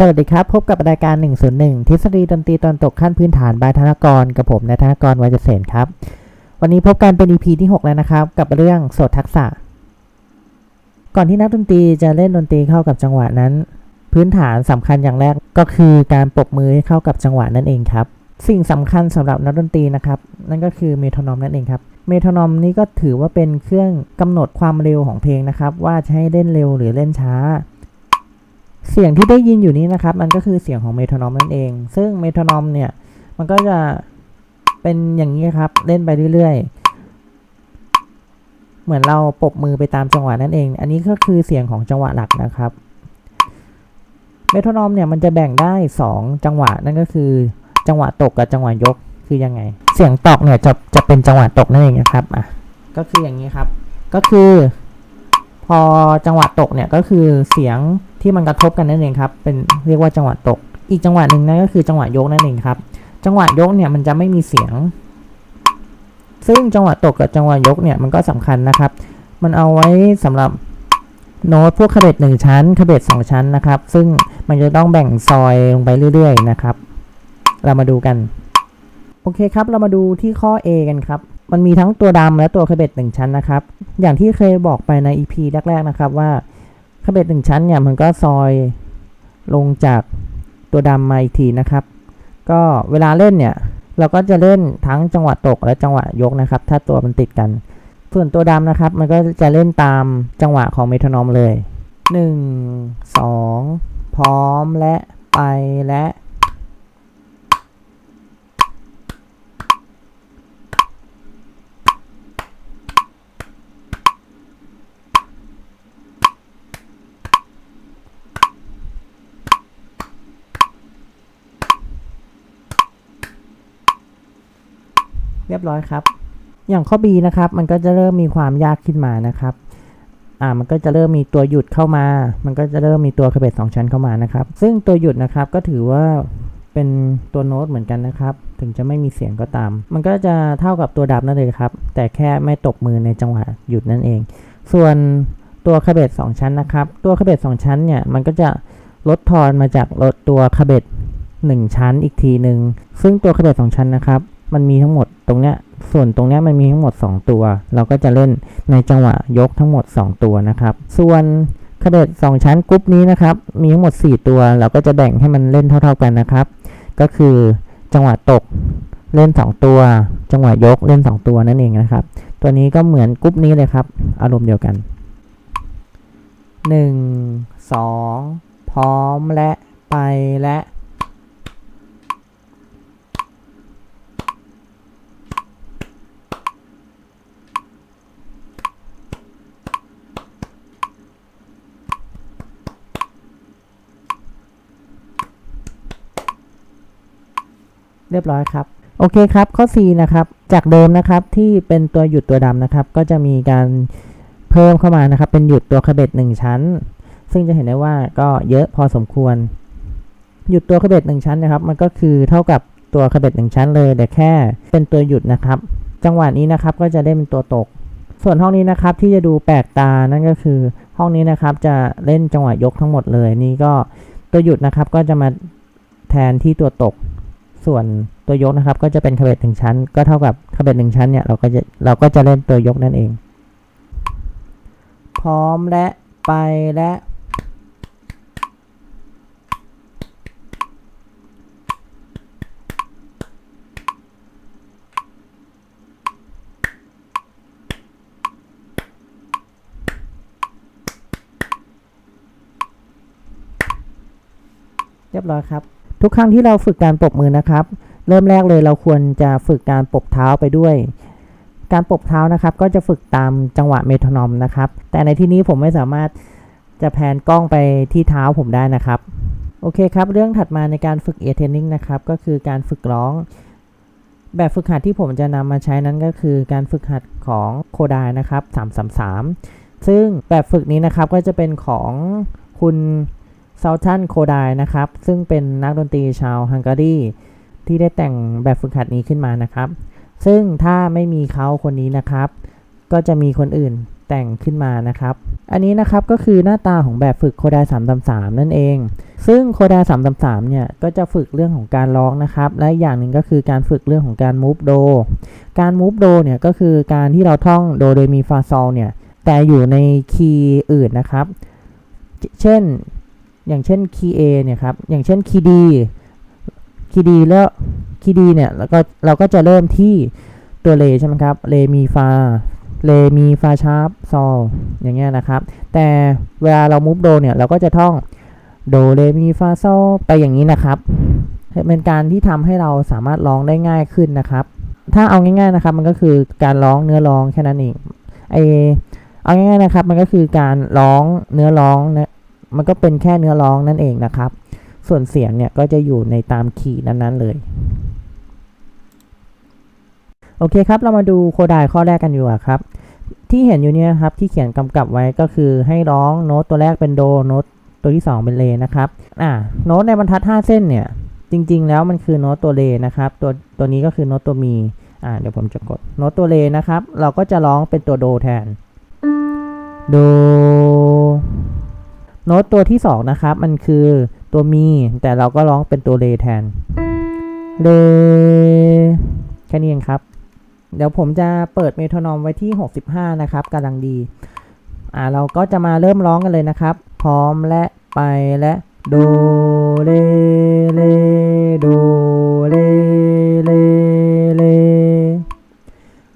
สวัสดีครับ พบกับรายการ 101 ทฤษฎีดนตรีตอนตกขั้นพื้นฐานบายธนกร กับผมนายธนกรวัยเศษครับ วันนี้พบกันเป็น EP ที่ 6 แล้วนะครับ กับเรื่องโสดทักษะ ก่อนที่นักดนตรีจะเล่นดนตรีเข้ากับจังหวะนั้น พื้นฐานสำคัญอย่างแรกก็คือการปรบมือให้เข้ากับจังหวะนั่นเองครับ สิ่งสำคัญสำหรับนักดนตรีนะครับนั่นก็คือเมโทรนอมนั่นเองครับเมโทรนอมนี้ก็ถือว่าเป็นเครื่องกำหนดความเร็วของเพลงนะครับว่าจะให้เล่นเร็วหรือเล่นช้า เสียงที่ได้ยินอยู่นี้นะครับ มันก็คือเสียงของเมโทรนอมนั่นเอง ซึ่งเมโทรนอมเนี่ย มันก็จะเป็นอย่างนี้ครับ เล่นไปเรื่อยๆ เหมือนเราปรบมือไปตามจังหวะนั่นเอง อันนี้ก็คือเสียงของจังหวะหลักนะครับ เมโทรนอมเนี่ยมันจะแบ่งได้ 2 จังหวะนั่นก็คือจังหวะตกกับจังหวะยกคือยังไง เสียงตอกเนี่ยจะจะเป็นจังหวะตกนั่นเองนะครับ อะ ก็คืออย่างนี้ครับ ก็คือ พอจังหวะตกเนี่ยก็คือเสียงที่มันกระทบกันนั่นเองครับ เป็นเรียกว่าจังหวะตก อีกจังหวะหนึ่งนั่นก็คือจังหวะยกนั่นเองครับ จังหวะยกเนี่ยมันจะไม่มีเสียง ซึ่งจังหวะตกกับจังหวะยกเนี่ยมันก็สำคัญนะครับ มันเอาไว้สำหรับโน้ตพวกคาเบตหนึ่งชั้นคาเบตสองชั้นนะครับ ซึ่งมันจะต้องแบ่งซอยลงไปเรื่อย ๆ นะครับ เรามาดูกัน โอเคครับ เรามาดูที่ข้อ A กันครับ มันมีทั้งตัวดำและตัวคาเบตหนึ่งชั้นนะครับ อย่างที่เคยบอกไปใน EP แรกๆนะครับว่าคาเบตหนึ่งชั้นเนี่ยมันก็ซอยลงจากตัวดำมาอีกทีนะครับ ก็เวลาเล่นเนี่ยเราก็จะเล่นทั้งจังหวะตกและจังหวะยกนะครับ ถ้าตัวมันติดกัน ส่วนตัวดำนะครับ มันก็จะเล่นตามจังหวะของเมทรนอมเลย 1 2 พร้อมและไปและ เรียบร้อยครับ อย่างข้อ B นะครับ มันก็จะเริ่มมีความยากขึ้นมานะครับ อ่า มันก็จะเริ่มมีตัวหยุดเข้ามา มันก็จะเริ่มมีตัวคาเบตสองชั้นเข้ามานะครับ ซึ่งตัวหยุดนะครับก็ถือว่าเป็นตัวโน้ตเหมือนกันนะครับ ถึงจะไม่มีเสียงก็ตาม มันก็จะเท่ากับตัวดับนั่นเลยครับ แต่แค่ไม่ตบมือในจังหวะหยุดนั่นเอง ส่วนตัวคาเบตสองชั้นนะครับ ตัวคาเบตสองชั้นเนี่ย มันก็จะลดทอนมาจากลดตัวคาเบตหนึ่งชั้นอีกทีหนึ่ง ซึ่งตัวคาเบตสองชั้นนะครับ มันมีทั้งหมดตรงเนี้ยส่วนตรงเนี้ยมันมีทั้งหมด 2 ตัว เราก็จะเล่นในจังหวะยกทั้งหมด 2 ตัวนะครับ ส่วนคาเดต2ชั้นกรุ๊ปนี้นะครับ มีทั้งหมด 4 ตัว เราก็จะแบ่งให้มันเล่นเท่า ๆกันนะครับ ก็คือจังหวะตกเล่น 2 ตัว จังหวะยกเล่น 2 ตัวนั่นเองนะครับ ตัวนี้ก็เหมือนกรุ๊ปนี้เลยครับ อารมณ์เดียวกัน 1 2 พร้อมและไปและ เรียบร้อยครับ โอเคครับ ข้อ C นะครับ จากเดิมนะครับที่เป็นตัวหยุดตัวดำนะครับ ก็จะมีการเพิ่มเข้ามานะครับ เป็นหยุดตัวคาเบตหนึ่งชั้น ซึ่งจะเห็นได้ว่าก็เยอะพอสมควร หยุดตัวคาเบตหนึ่งชั้นนะครับ มันก็คือเท่ากับตัวคาเบตหนึ่งชั้นเลยแต่แค่เป็นตัวหยุดนะครับ จังหวะนี้นะครับก็จะได้เป็นตัวตก ส่วนห้องนี้นะครับที่จะดูแปลกตานั่นก็คือ ห้องนี้นะครับจะเล่นจังหวะยกทั้งหมดเลยนี่ก็ตัวหยุดนะครับก็จะมาแทนที่ตัวตก ส่วนตัวยกนะครับ ก็จะเป็นคาเบตหนึ่งชั้น ก็เท่ากับคาเบตหนึ่งชั้นเนี่ยเราก็จะเราก็จะเล่นตัวยกนั่นเอง พร้อมและไปและเรียบร้อยครับ ทุกครั้งที่เราฝึกการปรบมือนะครับ เริ่มแรกเลยเราควรจะฝึกการปรบเท้าไปด้วย การปรบเท้านะครับ ก็จะฝึกตามจังหวะเมโทรนอมนะครับ แต่ในที่นี้ผมไม่สามารถจะแพนกล้องไปที่เท้าผมได้นะครับ โอเคครับ เรื่องถัดมาในการฝึกเอเทนนิ่งนะครับ ก็คือการฝึกร้อง แบบฝึกหัดที่ผมจะนำมาใช้นั้นก็คือการฝึกหัดของโคดายนะครับ333 ซึ่งแบบฝึกนี้นะครับก็จะเป็นของคุณ ซาทันโคดายนะครับ ซึ่งเป็นนักดนตรีชาวฮังการีที่ได้แต่งแบบฝึกหัดนี้ขึ้นมานะครับ ซึ่งถ้าไม่มีเขาคนนี้นะครับ ก็จะมีคนอื่นแต่งขึ้นมานะครับ อันนี้นะครับก็คือหน้าตาของแบบฝึกโคดา333นั่นเอง ซึ่งโคดา333เนี่ยก็จะฝึกเรื่องของการร้องนะครับ และอย่างหนึ่งก็คือการฝึกเรื่องของการ move do การ move do เนี่ยก็คือการที่เราท่องโดโดยมีฟาซอลเนี่ยแต่อยู่ในคีย์อื่นนะครับ เช่น อย่างเช่นคีย์ A เนี่ยครับ อย่างเช่นคีย์ D คีย์ D แล้วคีย์ D เนี่ยแล้วก็เราก็จะเริ่มที่ตัวเลใช่ไหมครับ เลมีฟา เลมีฟาชาร์ปซอลอย่างเงี้ยนะครับ แต่เวลาเรามูฟโดเนี่ย เราก็จะท่องโดเลมีฟาโซไปอย่างนี้นะครับ เป็นการที่ทำให้เราสามารถร้องได้ง่ายขึ้นนะครับ ถ้าเอาง่ายๆนะครับ มันก็คือการร้องเนื้อร้องแค่นั้นเองไอเอาง่ายๆนะครับ มันก็คือการร้องเนื้อร้องนะ มันก็เป็นแค่เนื้อร้องนั่นเองนะครับ ส่วนเสียงเนี่ยก็จะอยู่ในตามคีย์นั้นๆเลย โอเคครับ เรามาดูโคดายข้อแรกกันอยู่ครับ ที่เห็นอยู่เนี่ยครับที่เขียนกำกับไว้ก็คือให้ร้องโน้ตตัวแรกเป็นโดโน้ตตัวที่ 2 เป็นเลนะครับ อ่า โน้ตในบรรทัด 5 เส้นเนี่ย จริง ๆ แล้วมันคือโน้ตตัวเลนะครับ ตัวตัวนี้ก็คือโน้ตตัวมี อ่า เดี๋ยวผมจะกดโน้ตตัวเลนะครับ เราก็จะร้องเป็นตัวโดแทน โด โน้ตตัวที่ 2 นะครับ มันคือตัวมี แต่เราก็ร้องเป็นตัวเลแทนเลแค่นี้เองครับ เดี๋ยวผมจะเปิดเมโทรนอมไว้ที่ 65 นะครับกำลังดี อ่าเราก็จะมาเริ่มร้องกันเลยนะครับ พร้อมและไปและโดเลเลโดเลเลเล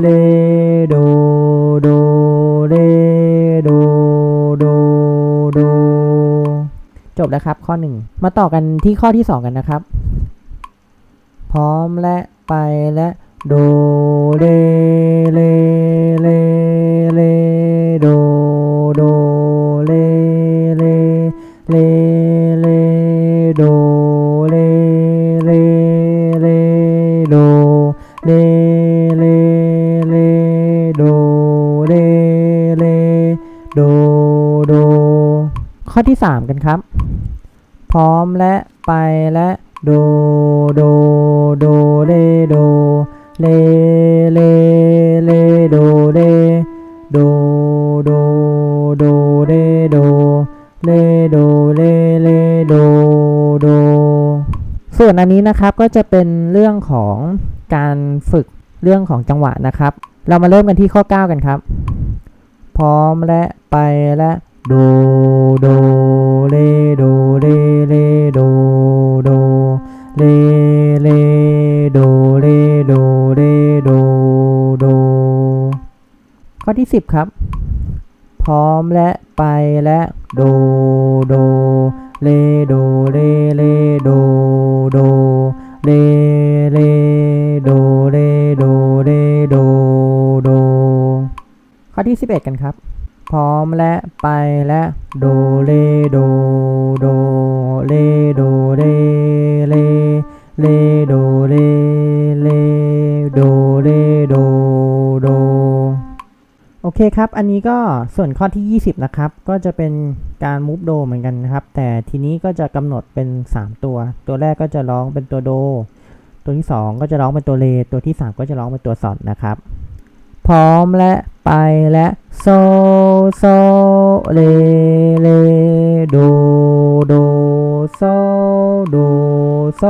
เล จบแล้วครับข้อ 1 มาต่อกันที่ข้อที่ 2 กันนะครับ พร้อมและไปและโดเลเลเลเลโดโดเลเลเลเลโดเลเลเลโดเลเลเลโดเลเลโดโดข้อที่ 3 กันครับ พร้อมและไปและโดโดโดเลโดเลเลเลโดเลโดโดโดเลโดเลโดเลเลโดโดส่วนอันนี้นะครับก็จะเป็นเรื่องของการฝึกเรื่องของจังหวะนะครับ เรามาเริ่มกันที่ข้อ 9 กันครับ พร้อมและไปและ โดโดเลโดเลเลโดโดเลเลโดเลโดเลโดโดข้อที่ 10 ครับ พร้อมและไปและโดโดเลโดเลเลโดโดเลเลโดเลโดเลโดโดข้อที่ 11 กันครับ พร้อมและไปและโดเลโดโดเลโดเลเลเลโดเลเลโดเลโดโดโอเคครับ อันนี้ก็ส่วนข้อที่ 20 นะครับ ก็จะเป็นการมูฟโดเหมือนกันนะครับ แต่ทีนี้ก็จะกำหนดเป็น 3 ตัว ตัวแรกก็จะร้องเป็นตัวโด ตัวที่ 2 ก็จะร้องเป็นตัวเล ตัวที่ 3 ก็จะร้องเป็นตัวซอนนะครับ พร้อมและไปและ โซโซเลเลโดโดโซโดโซ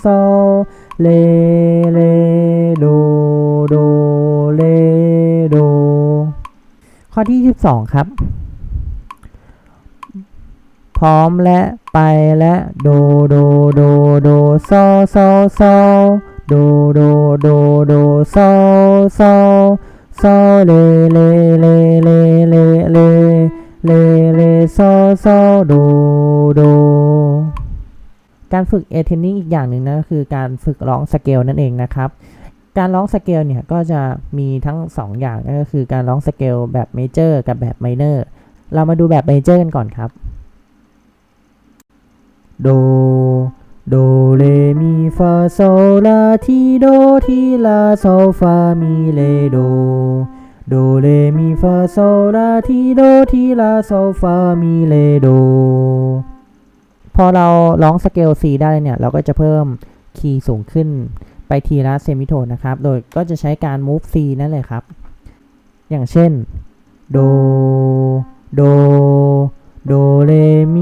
โซเลเลโดโดเลโดข้อที่ 22 ครับ พร้อมและไปและโดโดโดโดโซโซโซโดโดโดโดโซโซ โซเลเลเลเลเลเลเลเลโซโซโดโดการฝึกเอเทนนิ่งอีกอย่างหนึ่งนะก็คือการฝึกร้องสเกลนั่นเองนะครับ การร้องสเกลเนี่ยก็จะมีทั้ง 2 อย่างนั่นก็คือการร้องสเกลแบบเมเจอร์กับแบบไมเนอร์เรามาดูแบบเมเจอร์กันก่อนครับ โด โดเลมีฟาโซลาทีโดทีลาโซฟามีเลโด โดเลมีฟาโซลาทีโดทีลาโซฟามีเลโด พอเราร้องสเกล C ได้เนี่ย เราก็จะเพิ่มคีย์สูงขึ้นไปทีละเซมิโทนนะครับ โดยก็จะใช้การ move C นั่นเลยครับ อย่างเช่น โด โด โดเรมี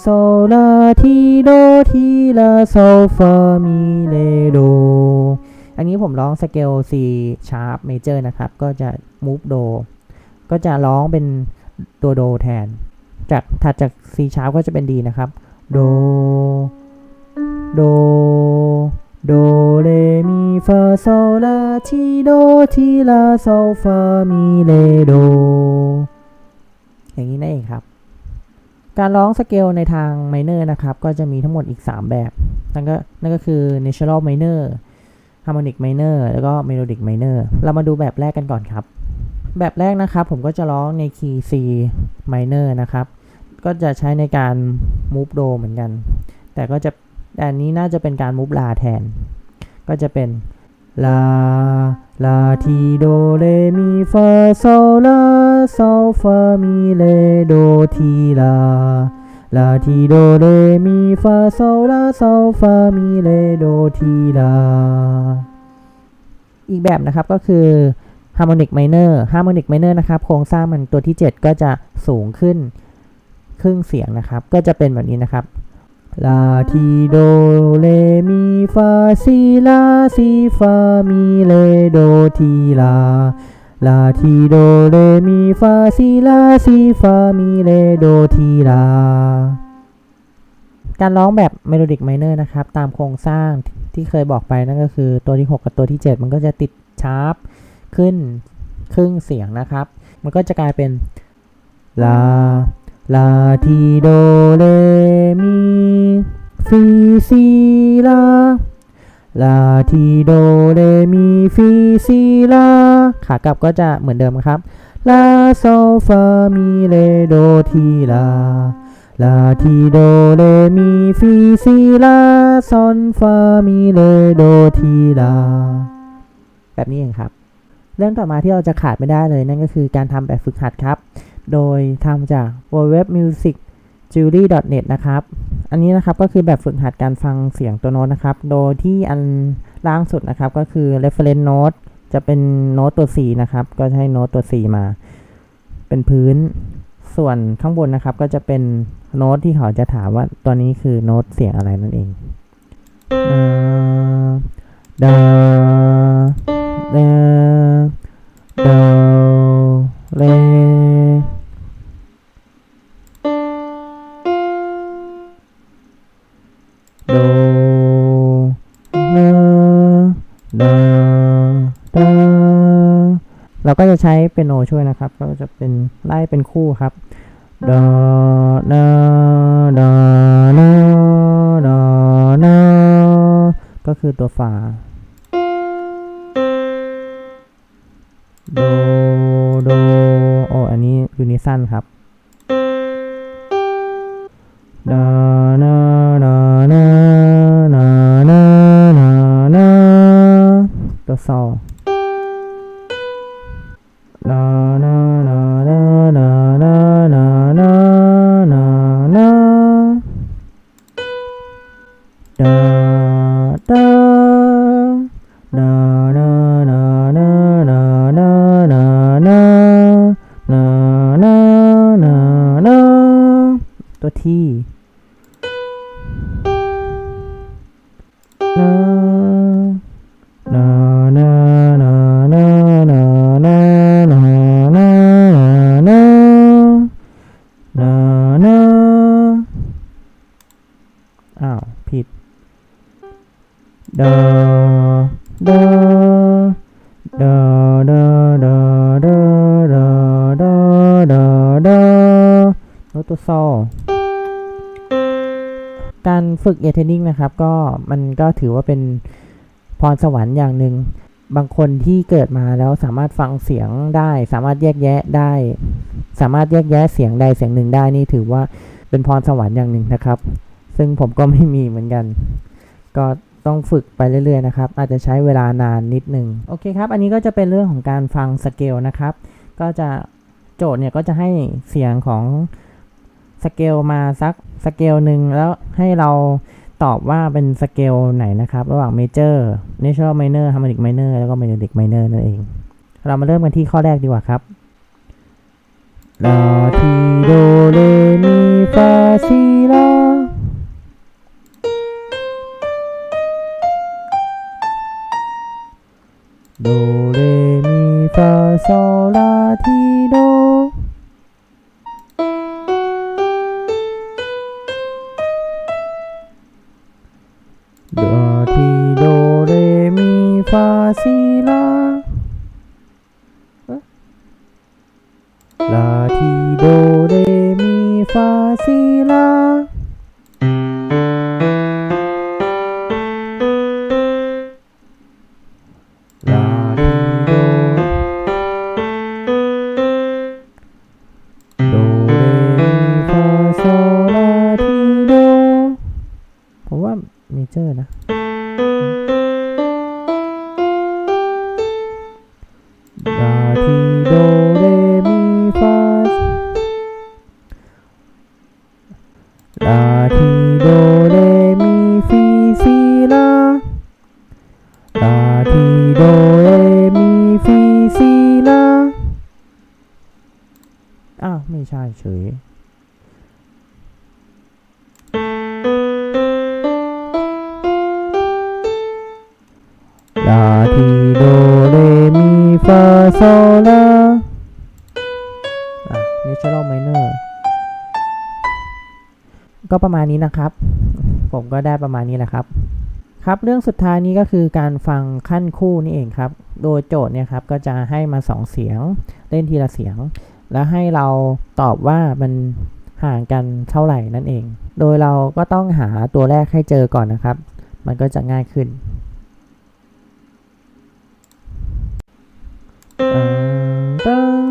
โซลาทีโดทีลาโซฟามีเลโดอันนี้ผมร้องสเกล C sharp major นะครับ ก็จะ move do ก็จะร้องเป็นตัวโดแทน จากถัดจาก C sharp ก็จะเป็น D นะครับโดโดโดเรมีฟาโซลาทีโดทีลาโซฟามีเลโดอย่างนี้นั่นเองครับ การร้องสเกลในทางไมเนอร์นะครับ ก็จะมีทั้งหมดอีก 3 แบบ นั่นก็นั่นก็คือ natural minor harmonic minor แล้วก็ melodic minor เรามาดูแบบแรกกันก่อนครับ แบบแรกนะครับผมก็จะร้องในคีย์ C minor นะครับ ก็จะใช้ในการ move do เหมือนกัน แต่ก็จะแต่อันนี้น่าจะเป็นการ move la แทน ก็จะเป็นลาลาทีโดเรมีฟาโซลา โซฟามีเลโดทีลาลาทีโดเรมีฟาโซลาโซฟามีเลโดทีลาอีกแบบนะครับก็คือ harmonic minor harmonic minor นะครับโครงสร้างมันตัวที่ 7 ก็จะสูงขึ้นครึ่งเสียงนะครับ ก็จะเป็นแบบนี้นะครับลาทีโดเลมีฟาซีลาซีฟามีเลโดทีลา ลาทีโดเลมีฟาซีลาซีฟามีเลโดทีลา การร้องแบบเมโลดิกไมเนอร์นะครับ ตามโครงสร้างที่เคยบอกไปนั่นก็คือตัวที่ 6 กับตัวที่ 7 มันก็จะติดชาร์ปขึ้นครึ่งเสียงนะครับ มันก็จะกลายเป็นลาลาทีโดเลมีฟีซีลา ลาทีโดเรมีฟีซีลาขากลับก็จะเหมือนเดิมครับลาโซฟามีเลโดทีลาลาทีโดเรมีฟีซีลาซอนฟามีเลโดทีลาแบบนี้เองครับเรื่องต่อมาที่เราจะขาดไม่ได้เลยนั่นก็คือการทำแบบฝึกหัดครับ โดยทำจาก w w w m u s i c j u l y n e t นะครับ อันนี้นะครับก็คือแบบฝึกหัดการฟังเสียงตัวโน้ตนะครับ โดยที่อันล่างสุดนะครับก็คือ reference note จะเป็นโน้ตตัว C นะครับ ก็ใช้โน้ตตัว C มา เป็นพื้น ส่วนข้างบนนะครับ ก็จะเป็นโน้ตที่เขาจะถามว่าตัวนี้คือโน้ตเสียงอะไรนั่นเองดาดาดาเร เราก็จะใช้เป็นโนช่วยนะครับ ก็จะเป็นไล่เป็นคู่ครับดาดาดาดาดาดาก็คือตัวฝาโดโดโออันนี้ยูนิซันครับดา ตัวที่นานานานานานานานานานานานาอ้าวผิดดาดาดาดาดาดาดาดาดาดาโน้ตตัวซอ การฝึกเอเทนนิ่งนะครับ ก็มันก็ถือว่าเป็นพรสวรรค์อย่างหนึ่งบางคนที่เกิดมาแล้วสามารถฟังเสียงได้ สามารถแยกแยะได้ สามารถแยกแยะเสียงใดเสียงหนึ่งได้นี่ถือว่าเป็นพรสวรรค์อย่างหนึ่งนะครับ ซึ่งผมก็ไม่มีเหมือนกัน ก็ต้องฝึกไปเรื่อยๆนะครับ อาจจะใช้เวลานานนิดหนึ่งโอเคครับ อันนี้ก็จะเป็นเรื่องของการฟังสเกลนะครับ ก็จะโจทย์เนี่ยก็จะให้เสียงของ สเกลมาสักสเกลหนึ่งแล้วให้เราตอบว่าเป็นสเกลไหนนะครับ ระหว่างเมเจอร์ natural minor harmonic minor แล้วก็ melodic minor นั่นเอง เรามาเริ่มกันที่ข้อแรกดีกว่าครับลาทีโดเรมีฟาซีลาโดเรมีฟาโซลา ไม่ใช่เฉยลาทีโดเรมีฟาโซลาอะ natural minor ก็ประมาณนี้นะครับ ผมก็ได้ประมาณนี้แหละครับ ครับเรื่องสุดท้ายนี้ก็คือการฟังขั้นคู่นี่เองครับ โดยโจทย์เนี่ยครับก็จะให้มาสองเสียง เล่นทีละเสียง แล้วให้เราตอบว่ามันห่างกันเท่าไหร่นั่นเอง โดยเราก็ต้องหาตัวแรกให้เจอก่อนนะครับ มันก็จะง่ายขึ้นตึง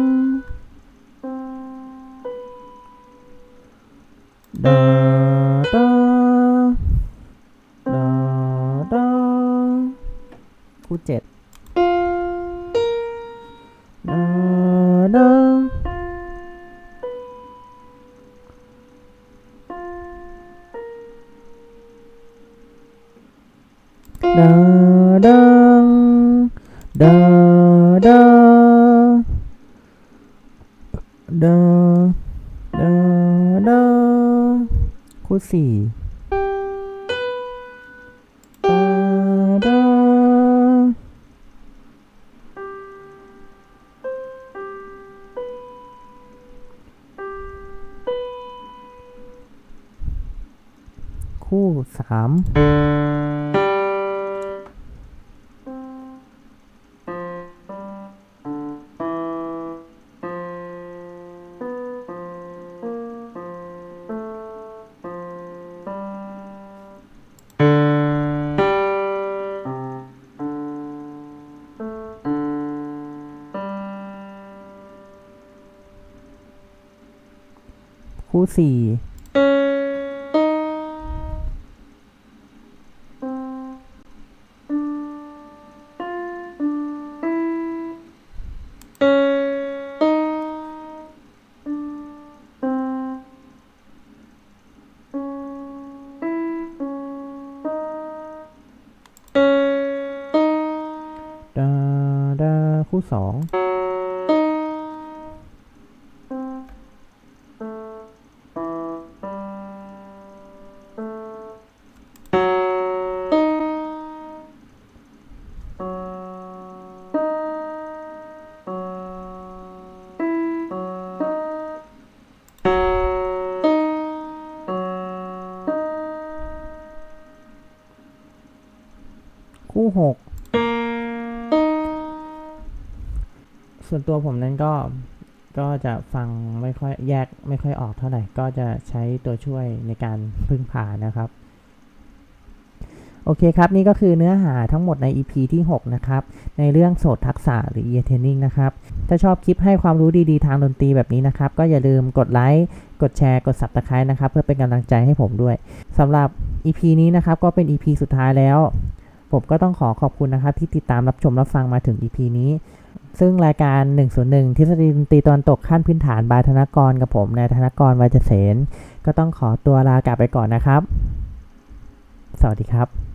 ดาดาดาดาคู่เจ็ด ดาดาดาคู่สี่ดาดาคู่สาม คู่ 4 ตัวผมนั้นก็ก็จะฟังไม่ค่อยแยกไม่ค่อยออกเท่าไหร่ ก็จะใช้ตัวช่วยในการพึ่งพานะครับ โอเคครับ นี่ก็คือเนื้อหาทั้งหมดใน EP ที่ 6 นะครับ ในเรื่องโสดทักษะหรือ ear training นะครับ ถ้าชอบคลิปให้ความรู้ดีๆ ทางดนตรีแบบนี้นะครับ ก็อย่าลืมกดไลค์กดแชร์กด subscribe นะครับ เพื่อเป็นกำลังใจให้ผมด้วยสำหรับ EP นี้นะครับ ก็เป็น EP สุดท้ายแล้ว ผมก็ต้องขอขอบคุณนะครับ ที่ติดตามรับชมรับฟังมาถึง EP นี้ ซึ่งรายการ 101 ทฤษฎีดนตรีตอนตกขั้นพื้นฐานบายธนกรกับผมนายธนกรวัจเสนก็ต้องขอตัวลากลับไปก่อนนะครับ สวัสดีครับ